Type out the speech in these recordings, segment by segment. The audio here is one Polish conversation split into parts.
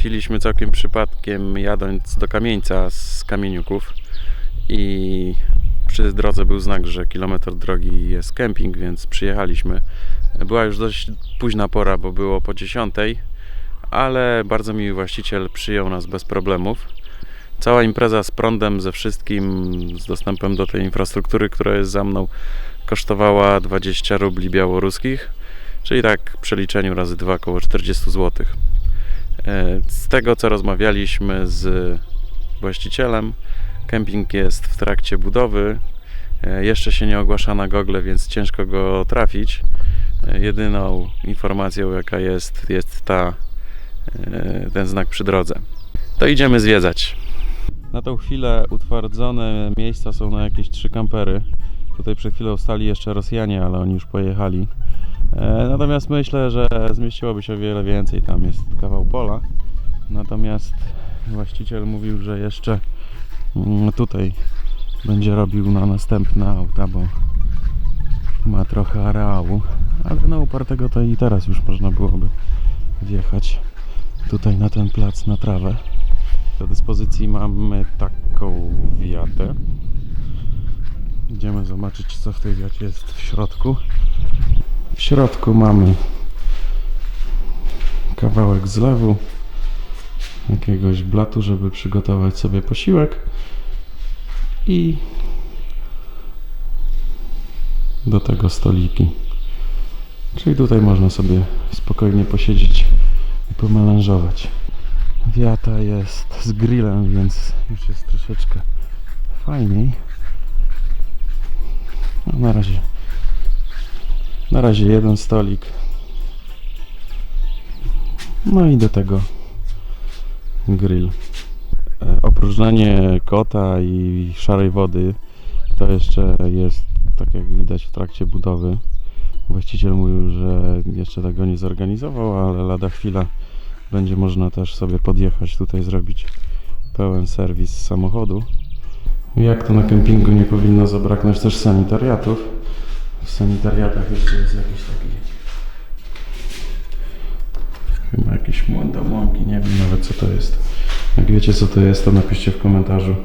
trafiliśmy całkiem przypadkiem jadąc do Kamieńca z Kamieniuków i przy drodze był znak, że kilometr drogi jest kemping, więc przyjechaliśmy. Była już dość późna pora, bo było po 10, ale bardzo miły właściciel przyjął nas bez problemów. Cała impreza z prądem, ze wszystkim, z dostępem do tej infrastruktury, która jest za mną, kosztowała 20 rubli białoruskich, czyli tak w przeliczeniu razy dwa około 40 zł. E, Z tego co rozmawialiśmy z właścicielem, kemping jest w trakcie budowy. E, Jeszcze się nie ogłasza na Google, więc ciężko go trafić. E, Jedyną informacją jaka jest, jest ta, ten znak przy drodze. To idziemy zwiedzać. Na tą chwilę utwardzone miejsca są na jakieś trzy kampery. Tutaj przed chwilą stali jeszcze Rosjanie, ale oni już pojechali. E, Natomiast myślę, że zmieściłoby się wiele więcej. Tam jest kawał pola. Natomiast właściciel mówił, że jeszcze mm, tutaj będzie robił na następne auta, bo ma trochę areału. Ale na upartego to i teraz już można byłoby wjechać tutaj na ten plac na trawę. Do dyspozycji mamy taką wiatę. Idziemy zobaczyć co w tej wiacie jest w środku. W środku mamy kawałek zlewu, jakiegoś blatu, żeby przygotować sobie posiłek i do tego stoliki. Czyli tutaj można sobie spokojnie posiedzieć i pomelanżować. Wiata jest z grillem, więc już jest troszeczkę fajniej. No, na razie na razie jeden stolik. No i do tego grill. E, Opróżnienie kota i szarej wody to jeszcze jest, tak jak widać, w trakcie budowy. Właściciel mówił, że jeszcze tego nie zorganizował, ale lada chwila będzie można też sobie podjechać tutaj, zrobić pełen serwis samochodu. Jak to na kempingu nie powinno zabraknąć też sanitariatów. W sanitariatach jeszcze jest jakiś taki chyba jakieś młode łąki, nie wiem nawet co to jest. Jak wiecie co to jest, to napiszcie w komentarzu.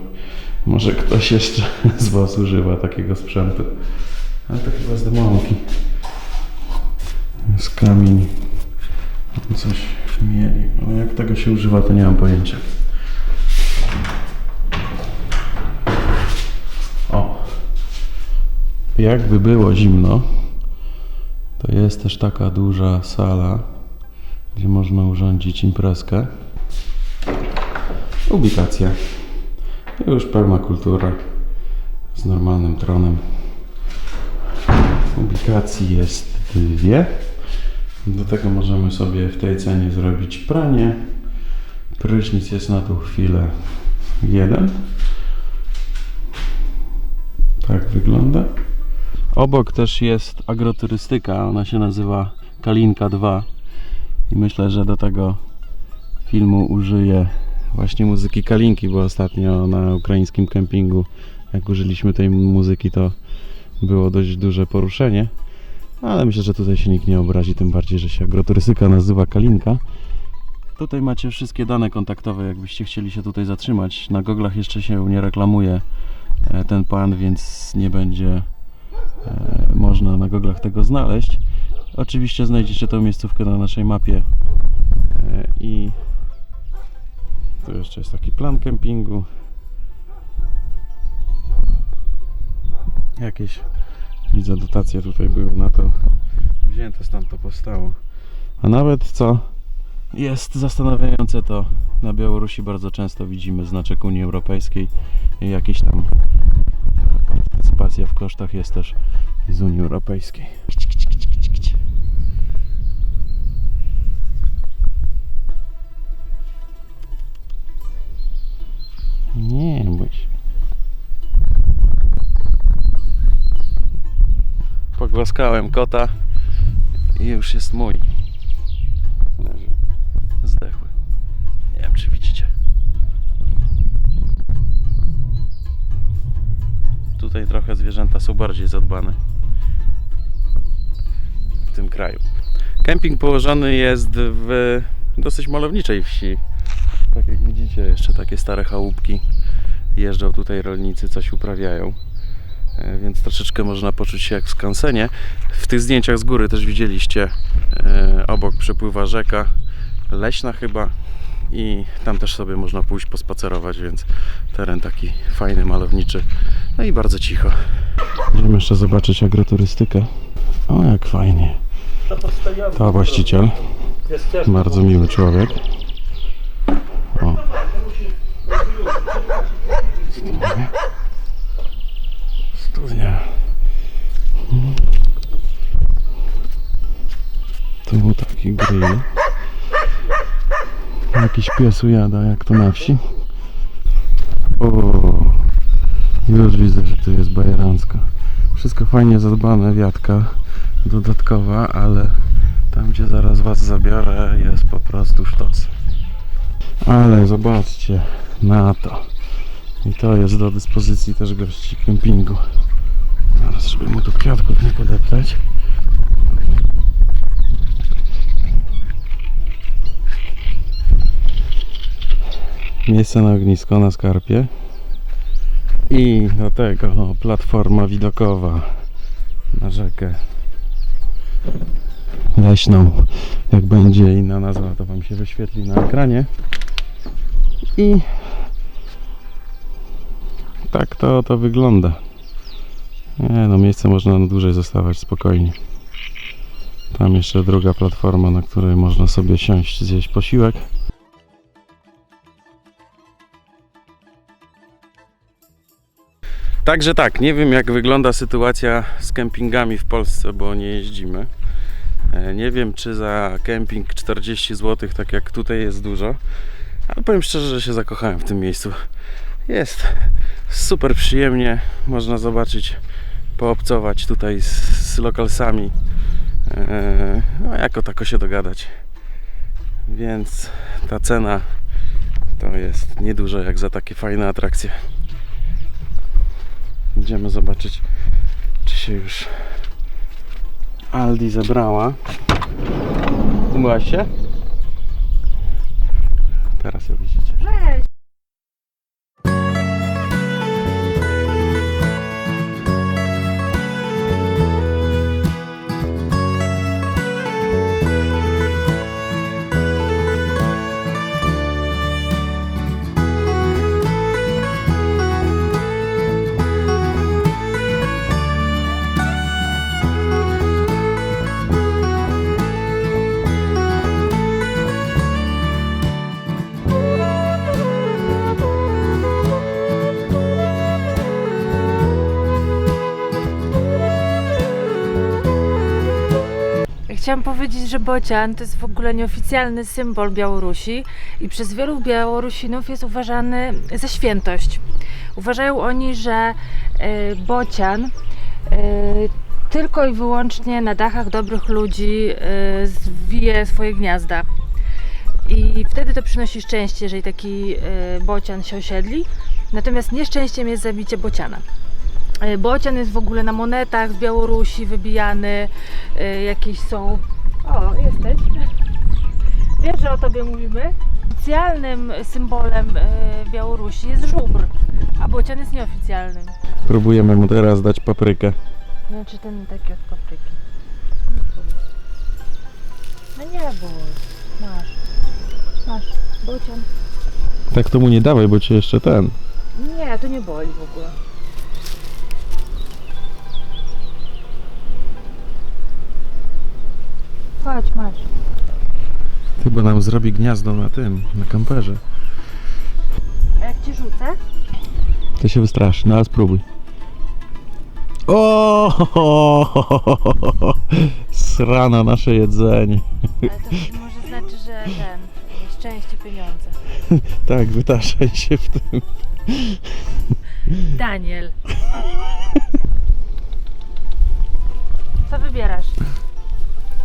Może ktoś jeszcze z Was używa takiego sprzętu. Ale to chyba z demolki. Z kamień. Coś mieli. Ale jak tego się używa, to nie mam pojęcia. Jakby było zimno, to jest też taka duża sala, gdzie można urządzić imprezkę. Ubikacja. Już permakultura z normalnym tronem. Ubikacji jest dwie. Do tego możemy sobie w tej cenie zrobić pranie. Prysznic jest na tą chwilę jeden. Tak wygląda. Obok też jest agroturystyka, ona się nazywa Kalinka 2 i myślę, że do tego filmu użyję właśnie muzyki Kalinki, bo ostatnio na ukraińskim kempingu jak użyliśmy tej muzyki to było dość duże poruszenie, ale myślę, że tutaj się nikt nie obrazi, tym bardziej, że się agroturystyka nazywa Kalinka. Tutaj macie wszystkie dane kontaktowe, jakbyście chcieli się tutaj zatrzymać. Na goglach jeszcze się nie reklamuje e, ten pan, więc nie będzie można na goglach tego znaleźć. Oczywiście znajdziecie tą miejscówkę na naszej mapie E, i tu jeszcze jest taki plan kempingu. Jakieś widzę dotacje tutaj były na to wzięte stąd to powstało. A nawet co jest zastanawiające to na Białorusi bardzo często widzimy znaczek Unii Europejskiej i jakieś tam partycypacja w kosztach jest też z Unii Europejskiej. Nie bój się. Pogłaskałem kota i już jest mój. Tutaj trochę zwierzęta są bardziej zadbane w tym kraju. Kemping położony jest w dosyć malowniczej wsi. Tak jak widzicie, jeszcze takie stare chałupki. Jeżdżą tutaj rolnicy, coś uprawiają. E, Więc troszeczkę można poczuć się jak w skansenie. W tych zdjęciach z góry też widzieliście, e, obok przepływa rzeka, leśna chyba. I tam też sobie można pójść pospacerować, więc teren taki fajny, malowniczy. No i bardzo cicho. Możemy jeszcze zobaczyć agroturystykę. O, jak fajnie. To właściciel. Bardzo miły człowiek. O. Studnia. Studnia. Tu był taki grill. Jakiś pies ujada, jak to na wsi. O, już widzę, że tu jest bajerancko. Wszystko fajnie zadbane, wiatka dodatkowa, ale tam gdzie zaraz was zabiorę jest po prostu sztos. Ale zobaczcie na to. I to jest do dyspozycji też gości kempingu. Teraz, żeby mu tu kwiatków nie podeptać. Miejsce na ognisko na skarpie. I do tego platforma widokowa na rzekę leśną. Jak będzie inna nazwa, to Wam się wyświetli na ekranie. I tak to, to wygląda. Nie no, miejsce można na dłużej zostawać spokojnie. Tam jeszcze druga platforma, na której można sobie siąść, zjeść posiłek. Także tak, nie wiem jak wygląda sytuacja z kempingami w Polsce, bo nie jeździmy. E, Nie wiem czy za kemping 40 zł, tak jak tutaj jest dużo, ale powiem szczerze, że się zakochałem w tym miejscu. Jest super przyjemnie, można zobaczyć, poobcować tutaj z, z lokalsami, e, no jako tako się dogadać. Więc ta cena to jest niedużo jak za takie fajne atrakcje. Idziemy zobaczyć, czy się już Aldi zebrała. Umyłaś się? Teraz ją widzicie. Cześć! Chciałam powiedzieć, że bocian to jest w ogóle nieoficjalny symbol Białorusi i przez wielu Białorusinów jest uważany za świętość. Uważają oni, że e, bocian e, tylko i wyłącznie na dachach dobrych ludzi e, zwije swoje gniazda. I wtedy to przynosi szczęście, jeżeli taki bocian się osiedli. Natomiast nieszczęściem jest zabicie bociana. E, Bocian jest w ogóle na monetach w Białorusi wybijany. e, Jakieś są. O, jesteś. Wiesz, że o tobie mówimy? Oficjalnym symbolem e, Białorusi jest żubr, a bocian jest nieoficjalnym. Próbujemy mu teraz dać paprykę. Znaczy ten taki od papryki. No nie bój. Masz. Masz. Bocian. Tak to mu nie dawaj, bo cię jeszcze ten. Nie, to nie boli w ogóle. Chyba nam zrobi gniazdo na tym, na kamperze. A jak ci rzucę? To się wystraszy, no ale spróbuj. O! Srana nasze jedzenie. Ale to może znaczy, że ten, szczęście pieniądze. Tak, wytaszaj się w tym. Daniel. Co wybierasz?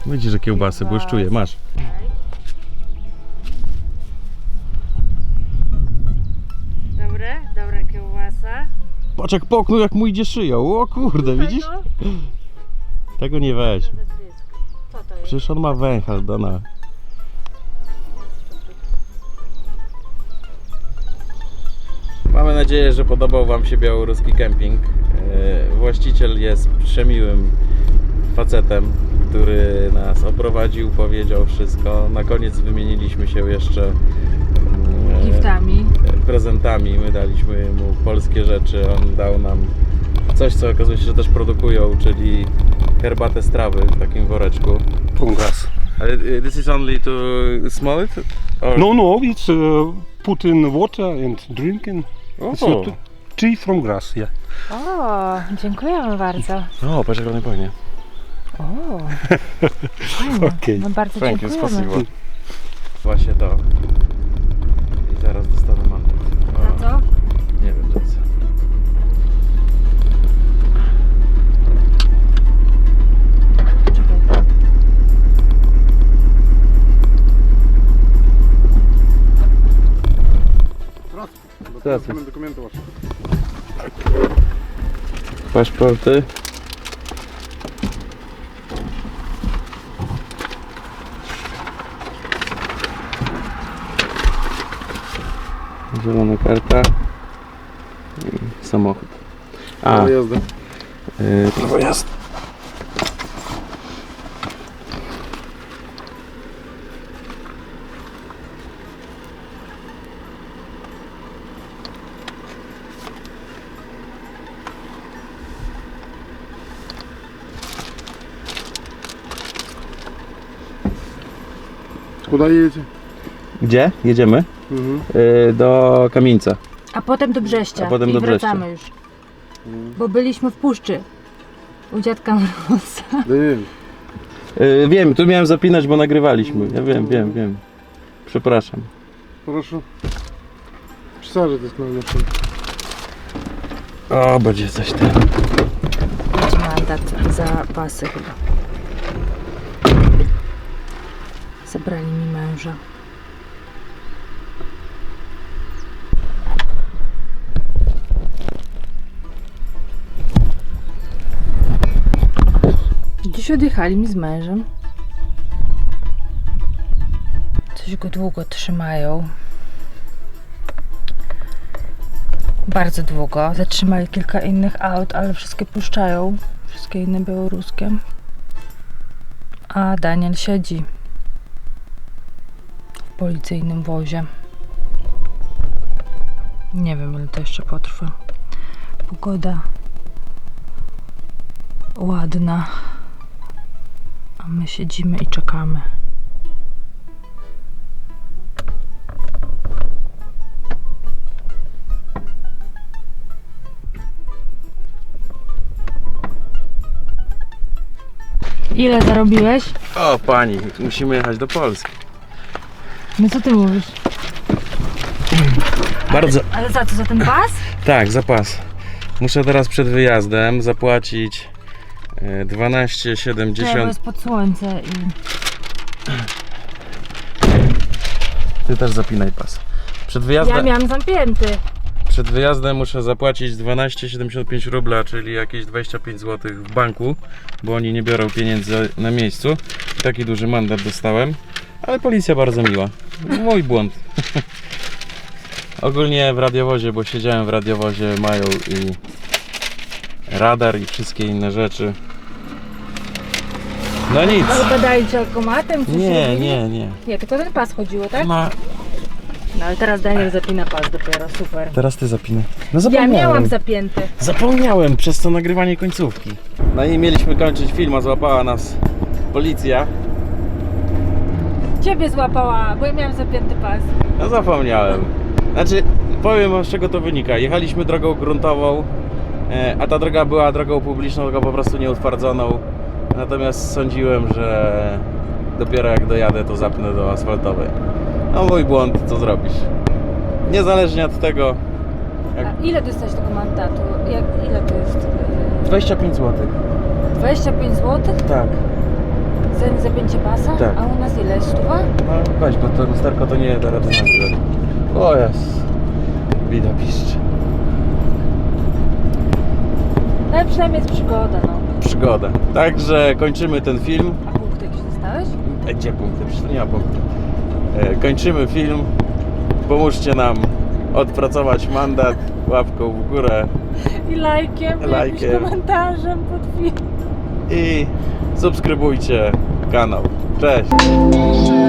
Widzisz, że kiełbasy błyszczuje, masz. Jak poknął, jak mu idzie szyja. O kurde, widzisz? No. Tego nie weź. Co to jest? Przecież on ma węchal, Mamy nadzieję, że podobał Wam się białoruski kemping. E, właściciel jest przemiłym facetem, który nas oprowadził, powiedział wszystko. Na koniec wymieniliśmy się jeszcze mm, e, giftami prezentami. My daliśmy mu polskie rzeczy, on dał nam coś, co okazuje się, że też produkują, czyli herbatę z trawy w takim woreczku. From grass. Ale y, this is only to smell it? Or... No, no, it's uh, put in water and drinking. It's O, not tea from grass, yeah. O, dziękujemy bardzo. o patrz jak on pachnie. O, fajnie. Okej. No bardzo Thank you, dziękujemy. spasibo. Właśnie to. I zaraz Teraz Dokument, dokumentu paszporty. Zielona karta. I samochód. A, Prawo jazdy. yy, prawo jazdy. dalej. Gdzie? Jedziemy? Mhm. Y, do Kamieńca. A potem do Brześcia. A potem I do wracamy już. Bo byliśmy w puszczy. U dziadka Mroza. No nie wiem. Y, wiem, tu miałem zapinać, bo nagrywaliśmy. Ja wiem, wiem, wiem. Przepraszam. Proszę. Przesadzę to jest najlepsze. O, będzie coś tam. Będzie mandat za pasy chyba. Zabrali mi męża. Dziś odjechali mi z mężem. Coś go długo trzymają. Bardzo długo. Zatrzymali kilka innych aut, ale wszystkie puszczają. Wszystkie inne białoruskie. A Daniel siedzi policyjnym wozie. Nie wiem, ile to jeszcze potrwa. Pogoda ładna. A my siedzimy i czekamy. Ile zarobiłeś? O, pani, musimy jechać do Polski. No co ty mówisz? Bardzo. Ale za co? Za ten pas? Tak, zapas. Muszę teraz przed wyjazdem zapłacić e, 12,70. Nie, bo jest pod słońce i... Ty też zapinaj pas. Przed Ja wyjazdem, miałam zamknięty. przed wyjazdem muszę zapłacić 12,75 rubla, czyli jakieś 25 zł w banku, bo oni nie biorą pieniędzy na miejscu. Taki duży mandat dostałem, ale policja bardzo miła. Mój błąd. Ogólnie w radiowozie, bo siedziałem w radiowozie, mają i radar i wszystkie inne rzeczy. No nic. Ale badali cię alkomatem? Coś Nie, nie, nie. Nie, tylko ten pas chodziło, tak? Ma... No ale teraz Daniel zapina pas dopiero, super. Teraz ty zapinaj. No Ja zapomniałem. miałam zapięty. Zapomniałem przez to nagrywanie końcówki. No i mieliśmy kończyć film, a złapała nas policja. Ciebie złapała, bo ja miałam zapięty pas. No zapomniałem. Znaczy, powiem z czego to wynika. Jechaliśmy drogą gruntową, e, a ta droga była drogą publiczną, tylko po prostu nieutwardzoną. Natomiast sądziłem, że dopiero jak dojadę, to zapnę do asfaltowej. No mój błąd, co zrobisz? Niezależnie od tego, Jak- A ile dostałeś tego mandatu? Jak, ile to jest? 25 zł. Yy, 25 zł Tak. Za niezapięcie pasa? Tak. A u nas ile? Stuwa? No weź, bo to lusterko to nie da rady nagrywać. O jest. Bida piszczy. No ale przynajmniej jest przygoda, no. Przygoda. Także kończymy ten film. A punkty jakieś dostałeś? E, Gdzie punkty? Przecież to nie ma punktu. E, kończymy film. Pomóżcie nam odpracować mandat łapką w górę I lajkiem, i Lajkiem. komentarzem pod filmem. I subskrybujcie kanał. Cześć!